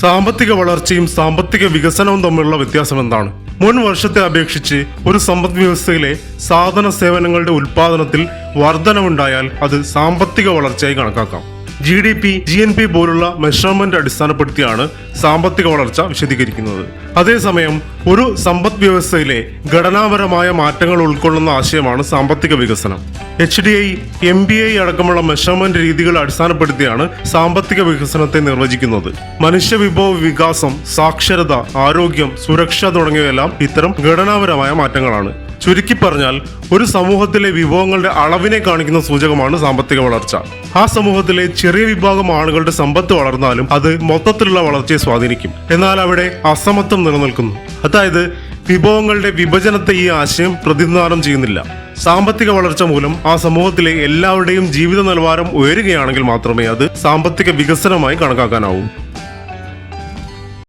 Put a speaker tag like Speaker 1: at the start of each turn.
Speaker 1: സാമ്പത്തിക വളർച്ചയും സാമ്പത്തിക വികസനവും തമ്മിലുള്ള വ്യത്യാസം എന്താണ്? മുൻ വർഷത്തെ അപേക്ഷിച്ച് ഒരു സമ്പദ് വ്യവസ്ഥയിലെ സാധന സേവനങ്ങളുടെ ഉൽപാദനത്തിൽ വർധനവുണ്ടായാൽ അത് സാമ്പത്തിക വളർച്ചയായി കണക്കാക്കാം. G D P G N P പോലുള്ള മെഷർമെന്റ് അടിസ്ഥാനപ്പെടുത്തിയാണ് സാമ്പത്തിക വളർച്ച വിശദീകരിക്കുന്നത്. അതേസമയം ഒരു സമ്പദ് വ്യവസ്ഥയിലെ ഘടനാപരമായ മാറ്റങ്ങൾ ഉൾക്കൊള്ളുന്ന ആശയമാണ് സാമ്പത്തിക വികസനം. H D I M B I അടക്കമുള്ള മെഷർമെന്റ് രീതികൾ അടിസ്ഥാനപ്പെടുത്തിയാണ് സാമ്പത്തിക വികസനത്തെ നിർവചിക്കുന്നത്. മനുഷ്യ വിഭവ വികാസം സാക്ഷരത ആരോഗ്യം സുരക്ഷ തുടങ്ങിയവയെല്ലാം ഇത്തരം ഘടനാപരമായ മാറ്റങ്ങളാണ്. ചുരുക്കി പറഞ്ഞാൽ ഒരു സമൂഹത്തിലെ വിഭവങ്ങളുടെ അളവിനെ കാണിക്കുന്ന സൂചകമാണ് സാമ്പത്തിക വളർച്ച. ആ സമൂഹത്തിലെ ചെറിയ വിഭാഗം ആളുകളുടെ സമ്പത്ത് വളർന്നാലും അത് മൊത്തത്തിലുള്ള വളർച്ചയെ സ്വാധീനിക്കും. എന്നാൽ അവിടെ അസമത്വം നിലനിൽക്കുന്നു. അതായത് വിഭവങ്ങളുടെ വിഭജനത്തെ ഈ ആശയം പ്രതിനിധാനം ചെയ്യുന്നില്ല. സാമ്പത്തിക വളർച്ച മൂലം ആ സമൂഹത്തിലെ എല്ലാവരുടെയും ജീവിത നിലവാരം ഉയരുകയാണെങ്കിൽ മാത്രമേ അത് സാമ്പത്തിക വികസനമായി കണക്കാക്കാനാവൂ.